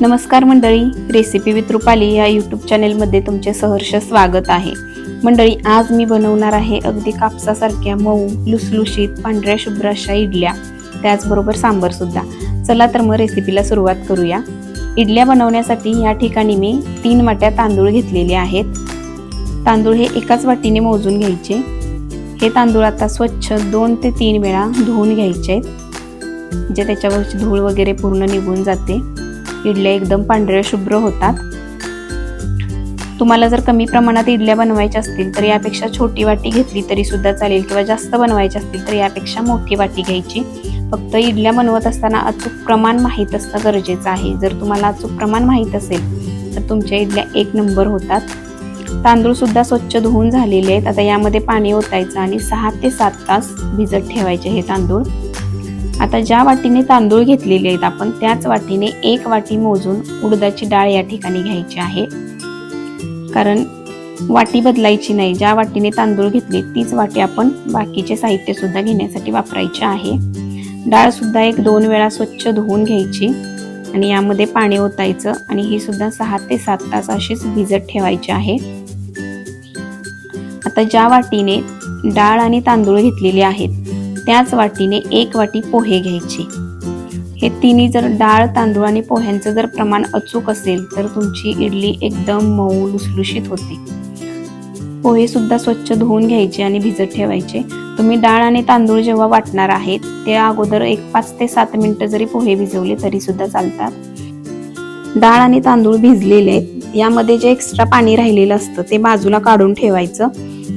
नमस्कार मंडळी recipe with Rupali या यूट्यूब चॅनेलमध्ये तुमचे सहर्ष स्वागत आहे. मंडळी आज मी बनवणार आहे अगदी कापसासारख्या मऊ लुसलुशीत पांढऱ्या शुभ्र अशा इडल्या. त्याचबरोबर सांबर सुद्धा. चला तर मग रेसिपीला सुरुवात करूया. इडल्या बनवण्यासाठी या ठिकाणी मी तीन वाट्या तांदूळ घेतलेले आहेत. तांदूळ हे एकाच वाटीने मोजून घ्यायचे. हे तांदूळ आता स्वच्छ दोन ते तीन वेळा धुवून घ्यायचे आहेत. जे त्याच्यावरची धूळ वगैरे पूर्ण निघून जाते. इडल्या एकदम पांढऱ्या शुभ्र होतात. तुम्हाला जर कमी प्रमाणात इडल्या बनवायच्या असतील तर यापेक्षा छोटी वाटी घेतली तरी सुद्धा चालेल. किंवा जास्त बनवायची असतील तर यापेक्षा मोठी वाटी घ्यायची. फक्त इडल्या बनवत असताना अचूक प्रमाण माहीत असणं गरजेचं आहे. जर तुम्हाला अचूक प्रमाण माहीत असेल तर तुमच्या इडल्या एक नंबर होतात. तांदूळ सुद्धा स्वच्छ धुवून झालेले आहेत. आता यामध्ये पाणी ओतायचं आणि सहा ते सात तास भिजत ठेवायचे हे तांदूळ. आता ज्या वाटीने तांदूळ घेतलेले आहेत आपण त्याच वाटीने एक वाटी मोजून उडदाची डाळ या ठिकाणी घ्यायची आहे. कारण वाटी बदलायची नाही ज्या वाटीने तांदूळ घेतले तीच वाटी आपण बाकीचे साहित्य सुद्धा घेण्यासाठी वापरायचे आहे. डाळ सुद्धा एक दोन वेळा स्वच्छ धुवून घ्यायची आणि यामध्ये पाणी ओतायचं आणि ही सुद्धा सहा ते सात तास अशीच भिजत ठेवायची आहे. आता ज्या वाटीने डाळ आणि तांदूळ घेतलेले आहेत त्याच वाटीने एक वाटी पोहे घ्यायचे. हे तिन्ही जर डाळ तांदूळ आणि पोह्यांचं जर प्रमाण अचूक असेल तर तुमची इडली एकदम मऊ लुसलुशीत होते. पोहे सुद्धा स्वच्छ धुवून घ्यायचे आणि भिजत ठेवायचे. तुम्ही डाळ आणि तांदूळ जेव्हा वाटणार आहेत त्या अगोदर एक पाच ते सात मिनिटं जरी पोहे भिजवले तरी सुद्धा चालतात. डाळ आणि तांदूळ भिजलेले आहेत यामध्ये जे एक्स्ट्रा पाणी राहिलेलं असतं ते बाजूला काढून ठेवायचं.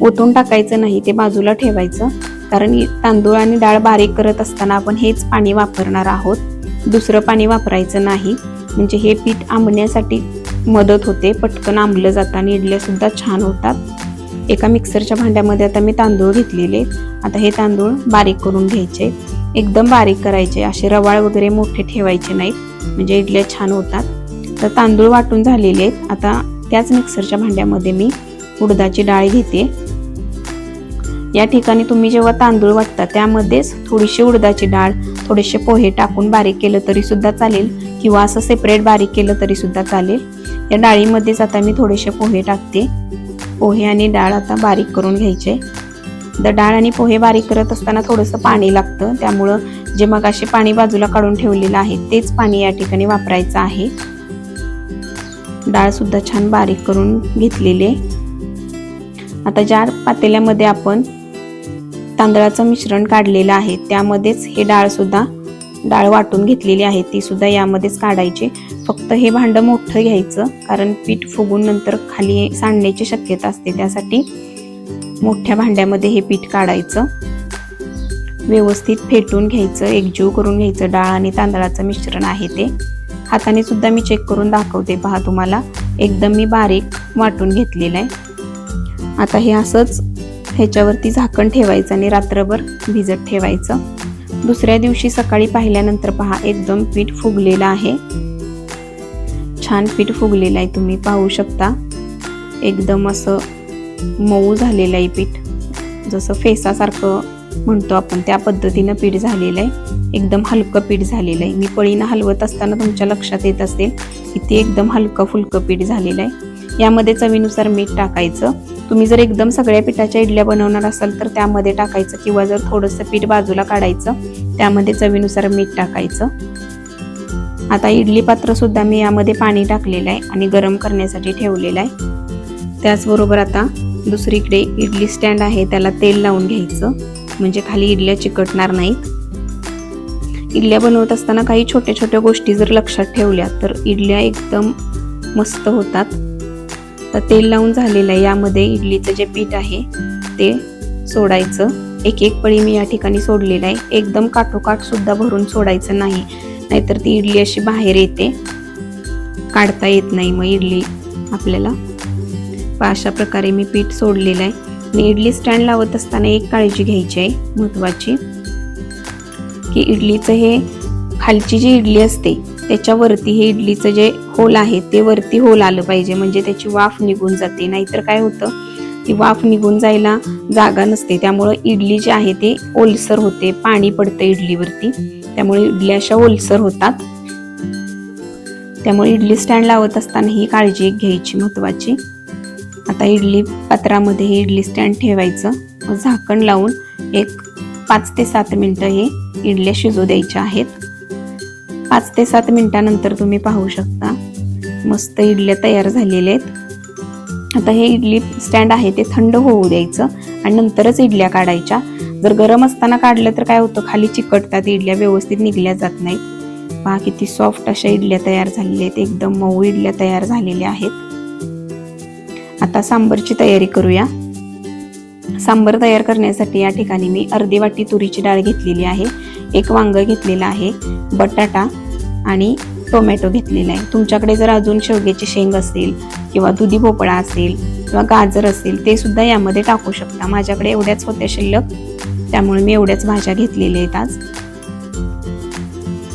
ओतून टाकायचं नाही ते बाजूला ठेवायचं. कारण तांदूळ आणि डाळ बारीक करत असताना आपण हेच पाणी वापरणार आहोत. दुसरं पाणी वापरायचं नाही. म्हणजे हे पीठ आंबण्यासाठी मदत होते. पटकन आंबलं जातं आणि इडल्यासुद्धा छान होतात. एका मिक्सरच्या भांड्यामध्ये आता मी तांदूळ घेतलेले. आता हे तांदूळ बारीक करून घ्यायचे. एकदम बारीक करायचे. असे रवाळ वगैरे मोठे ठेवायचे नाहीत. म्हणजे इडल्या छान होतात. तर तांदूळ वाटून झालेले आहेत. आता त्याच मिक्सरच्या भांड्यामध्ये मी उडदाची डाळ घेते. या ठिकाणी तुम्ही जेव्हा तांदूळ वाटता त्यामध्येच थोडीशी उडदाची डाळ थोडेसे पोहे टाकून बारीक केलं तरी सुद्धा चालेल किंवा असं सेपरेट बारीक केलं तरी सुद्धा चालेल. या डाळीमध्येच आता मी थोडेसे पोहे टाकते. पोहे आणि डाळ आता बारीक करून घ्यायचे. तर डाळ आणि पोहे बारीक करत असताना थोडंसं पाणी लागतं त्यामुळं जे मग असे पाणी बाजूला काढून ठेवलेलं आहे तेच पाणी या ठिकाणी वापरायचं आहे. डाळ सुद्धा छान बारीक करून घेतलेले आता ज्या पातेल्यामध्ये आपण तांदळाचं मिश्रण काढलेलं आहे. त्यामध्येच हे डाळ सुद्धा डाळ वाटून घेतलेली आहे. ती सुद्धा यामध्येच काढायची. फक्त हे भांडं मोठं घ्यायचं कारण पीठ फुगून नंतर खाली सांडण्याची शक्यता असते. त्यासाठी मोठ्या भांड्यामध्ये हे पीठ काढायचं. व्यवस्थित फेटून घ्यायचं एकजीव करून घ्यायचं डाळ आणि तांदळाचं मिश्रण आहे ते. हाताने सुद्धा मी चेक करून दाखवते. पहा तुम्हाला एकदम मी बारीक वाटून घेतलेलं आहे. आता हे असंच ह्याच्यावरती झाकण ठेवायचं आणि रात्रभर भिजत ठेवायचं. दुसऱ्या दिवशी सकाळी पाहिल्यानंतर पहा एकदम पीठ फुगलेलं आहे. छान पीठ फुगलेलं आहे तुम्ही पाहू शकता. एकदम असं मऊ झालेलं आहे पीठ. जसं फेसासारखं म्हणतो आपण त्या पद्धतीनं पीठ झालेलं आहे. एकदम हलकं पीठ झालेलं आहे. मी पळीनं हलवत असताना तुमच्या लक्षात येत असेल की ते एकदम हलकं फुलकं पीठ झालेलं आहे. यामध्ये चवीनुसार मीठ टाकायचं. तुम्ही जर एकदम सगळ्या पिठाच्या इडल्या बनवणार असाल तर त्यामध्ये टाकायचं किंवा जर थोडंसं पीठ बाजूला काढायचं त्यामध्ये चवीनुसार मीठ टाकायचं. आता इडली पात्र सुद्धा मी यामध्ये पाणी टाकलेलं आहे आणि गरम करण्यासाठी ठेवलेलं आहे. त्याचबरोबर आता दुसरीकडे इडली स्टँड आहे त्याला तेल लावून घ्यायचं. म्हणजे खाली इडल्या चिकटणार नाहीत. इडल्या बनवत असताना काही छोट्या छोट्या गोष्टी जर लक्षात ठेवल्या तर इडल्या एकदम मस्त होतात. तर तेल लावून झालेलं आहे. यामध्ये इडलीचं जे पीठ आहे ते सोडायचं. एक एक पळी मी या ठिकाणी सोडलेलं आहे. एकदम काठोकाठ सुद्धा भरून सोडायचं नाही. नाहीतर ती इडली अशी बाहेर येते. काढता येत नाही मग इडली आपल्याला. अशा प्रकारे मी पीठ सोडलेलं आहे. आणि इडली स्टँड लावत असताना एक काळजी घ्यायची आहे महत्त्वाची की इडलीचं हे खालची जी इडली असते त्याच्यावरती हे इडलीचं जे होल आहे ते वरती होल आलं पाहिजे. म्हणजे त्याची वाफ निघून जाते. नाहीतर काय होतं ती वाफ निघून जायला जागा नसते. त्यामुळं इडली जी आहे ते ओलसर होते. पाणी पडतं इडलीवरती. त्यामुळे इडली अशा ओलसर होतात. त्यामुळे इडली स्टँड लावत असताना ही काळजी घ्यायची महत्त्वाची आता इडली पात्रामध्ये हे इडली स्टँड ठेवायचं. व झाकण लावून एक पाच ते सात मिनटं हे इडल्या शिजू द्यायच्या आहेत. पाच ते सात मिनिटानंतर तुम्ही पाहू शकता. मस्त इडल्या तयार झालेल्या आहेत. आता हे इडली स्टँड आहे ते थंड होऊ द्यायचं आणि नंतरच इडल्या काढायच्या. जर गरम असताना काढलं तर काय होतं? खाली चिकटतात इडल्या व्यवस्थित निघल्या जात नाहीत. पहा किती सॉफ्ट अशा इडल्या तयार झालेल्या आहेत. एकदम मऊ इडल्या तयार झालेल्या आहेत. आता सांबरची तयारी करूया. सांबर तयार करण्यासाठी या ठिकाणी मी अर्धी वाटी तुरीची डाळ घेतलेली आहे. एक वांग घेतलेलं आहे. बटाटा आणि टोमॅटो घेतलेला आहे तुमच्याकडे जर अजून शेवग्याची शेंग असेल किंवा दुधी भोपळा असेल किंवा गाजर असेल ते सुद्धा यामध्ये टाकू शकता. माझ्याकडे एवढ्याच होत्या शिल्लक त्यामुळे मी एवढ्याच भाज्या घेतलेल्या आहेत आज.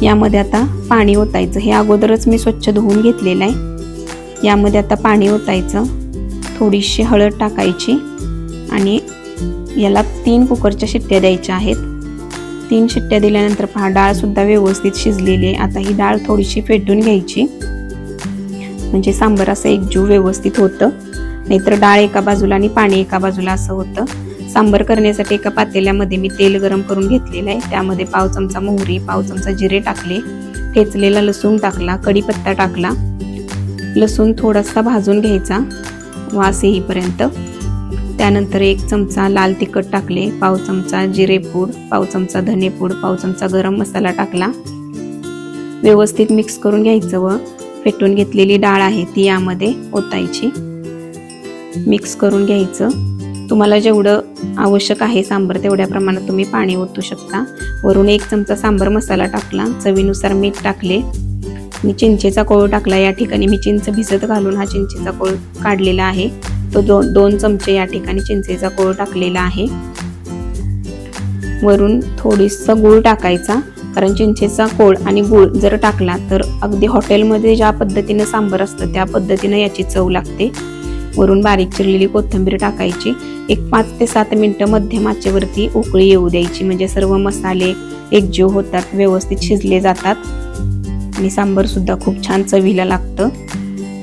यामध्ये आता पाणी ओतायचं. हे अगोदरच मी स्वच्छ धुवून घेतलेलं आहे. यामध्ये आता पाणी ओतायचं. थोडीशी हळद टाकायची आणि याला तीन कुकरच्या शिट्ट्या द्यायच्या आहेत. तीन शिट्ट्या दिल्यानंतर पहा डाळसुद्धा व्यवस्थित शिजलेली आहे. आता ही डाळ थोडीशी फेटून घ्यायची. म्हणजे सांबर असं एकजीव व्यवस्थित होतं. नाहीतर डाळ एका बाजूला आणि पाणी एका बाजूला असं होतं. सांबर करण्यासाठी एका पातेल्यामध्ये मी तेल गरम करून घेतलेलं आहे. त्यामध्ये पाव चमचा मोहरी पाव चमचा जिरे टाकले. ठेचलेला लसूण टाकला कढीपत्ता टाकला. लसूण थोडासा भाजून घ्यायचा. वास येईपर्यंत. त्यानंतर एक चमचा लाल तिखट टाकले पाव चमचा जिरेपूड पाव चमचा धनेपूड पाव चमचा गरम मसाला टाकला. व्यवस्थित मिक्स करून घ्यायचं व फेटून घेतलेली डाळ आहे ती यामध्ये ओतायची. मिक्स करून घ्यायचं. तुम्हाला जेवढं आवश्यक आहे सांबर तेवढ्या प्रमाणात तुम्ही पाणी ओतू शकता. वरून एक चमचा सांबर मसाला टाकला. चवीनुसार मीठ टाकले. मी चिंचेचा कोळ टाकला. या ठिकाणी मी चिंच भिजत घालून हा चिंचेचा कोळ काढलेला आहे. तो दोन दोन चमचे या ठिकाणी चिंचेचा कोळ टाकलेला आहे. वरून थोडीसा गूळ टाकायचा कारण चिंचेचा कोळ आणि गूळ जर टाकला तर अगदी हॉटेलमध्ये ज्या पद्धतीनं सांबर असतं त्या पद्धतीनं याची चव लागते. वरून बारीक चिरलेली कोथिंबीर टाकायची. एक पाच ते सात मिनटं मध्यम आचेवरती उकळी येऊ द्यायची. म्हणजे सर्व मसाले एकजीव होतात व्यवस्थित शिजले जातात. आणि सांबर सुद्धा खूप छान चवीला लागतं.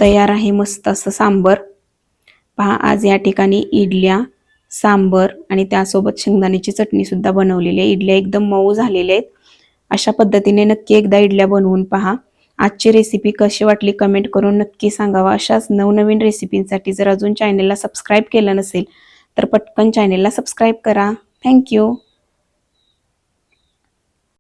तयार आहे मस्त असं सांबर. पहा आज या ठिकाणी इडल्या सांबर आणि त्यासोबत शेंगदाण्याची चटणी सुद्धा बनवलेली आहे. इडल्या एकदम मऊ झालेल्या आहेत. अशा पद्धतीने नक्की एकदा इडल्या बनवून पहा. आजची रेसिपी कशी वाटली कमेंट करून नक्की सांगावा. अशाच नवनवीन रेसिपींसाठी जर अजून चॅनेलला सबस्क्राईब केलं नसेल तर पटकन चॅनेलला सबस्क्राईब करा. थँक्यू